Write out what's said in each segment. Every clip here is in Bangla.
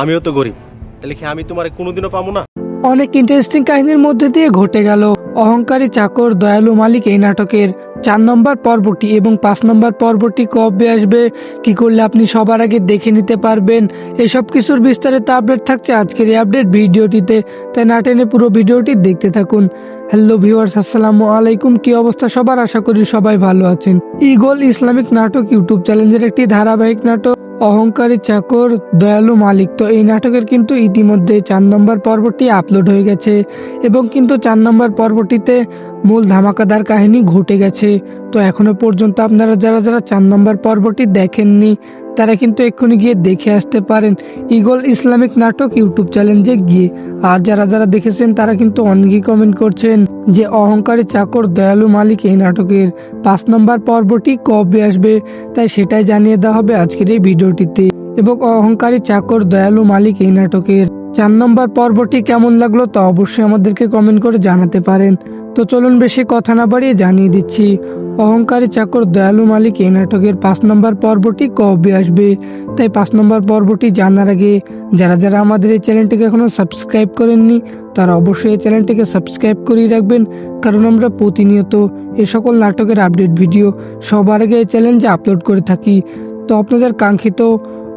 আমিও তো গরিব। তাহলে কি আমি তোমার কোনোদিনও পাবো না? অনেক ইন্টারেস্টিং কাহিনীর মধ্যে দিয়ে ঘটে গেল। অহংকারী চাকর দয়ালু মালিক এই নাটকের চার নম্বর পর্বটি এবং পাঁচ নম্বর পর্বটি কবে আসবে, কি করলে আপনি সবার আগে দেখে নিতে পারবেন, এসব কিছুর বিস্তারিত আপডেট থাকছে আজকের এই আপডেট ভিডিওটিতে। তাই না টেনে পুরো ভিডিওটি দেখতে থাকুন। হ্যালো ভিউয়ার্স আসসালামু আলাইকুম। কি অবস্থা সবার? আশা করি সবাই ভালো আছেন। ইগল ইসলামিক নাটক ইউটিউব চ্যানেলের একটি ধারাবাহিক নাটক। অহংকারী চাকর, দয়ালু মালিক। তো এই নাটকের কিন্তু ইতিমধ্যে চার নম্বর পর্বটি আপলোড হয়ে গেছে এবং কিন্তু চার নম্বর পর্বটিতে মূল ধামাকাদার কাহিনী ঘটে গেছে। তো এখনও পর্যন্ত আপনারা যারা যারা চার নম্বর পর্বটি দেখেননি তারা কিন্তু এক্ষুনি গিয়ে দেখে আসতে পারেন ইগল ইসলামিক নাটক ইউটিউব চ্যানেলে গিয়ে। আর যারা যারা দেখেছেন, তারা কিন্তু অনেকেই কমেন্ট করছেন যে অহংকারী চাকর দয়ালু মালিক এই নাটকের পাঁচ নম্বর পর্বটি কবে আসবে, তাই সেটাই জানিয়ে দেওয়া হবে আজকের এই ভিডিওটিতে। এবং অহংকারী চাকর দয়ালু মালিক এই নাটকের চার নম্বর পর্বটি কেমন লাগল তা অবশ্যই আমাদেরকে কমেন্ট করে জানাতে পারেন। তো চলুন বেশি কথা না বাড়িয়ে জানিয়ে দিচ্ছি, অহংকারী চাকর দয়ালু মালিক এই নাটকের পাঁচ নম্বর পর্বটি কবে আসবে? তাই পাঁচ নম্বর পর্বটি জানার আগে যারা যারা আমাদের এই চ্যানেলটিকে এখনও সাবস্ক্রাইব করেননি, তারা অবশ্যই এই চ্যানেলটিকে সাবস্ক্রাইব করেই রাখবেন, কারণ আমরা প্রতিনিয়ত এ সকল নাটকের আপডেট ভিডিও সবার আগে এই চ্যানেলে আপলোড করে থাকি। তো আপনাদের কাঙ্ক্ষিত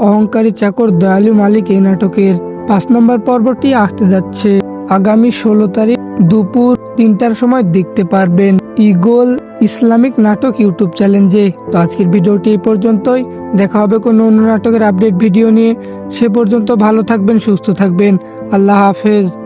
অহংকারী চাকর দয়ালু মালিক এই নাটকের পাঁচ নম্বর পর্বটি আসতে যাচ্ছে। আগামী ষোলো তারিখ দুপুর তিনটার সময় দেখতে পারবেন ইগল ইসলামিক নাটক ইউটিউব চ্যালেঞ্জে। তো আজকের ভিডিওটি এই পর্যন্তই। দেখা হবে কোনো অন্য নাটকের আপডেট ভিডিও নিয়ে। সে পর্যন্ত ভালো থাকবেন, সুস্থ থাকবেন। আল্লাহ হাফেজ।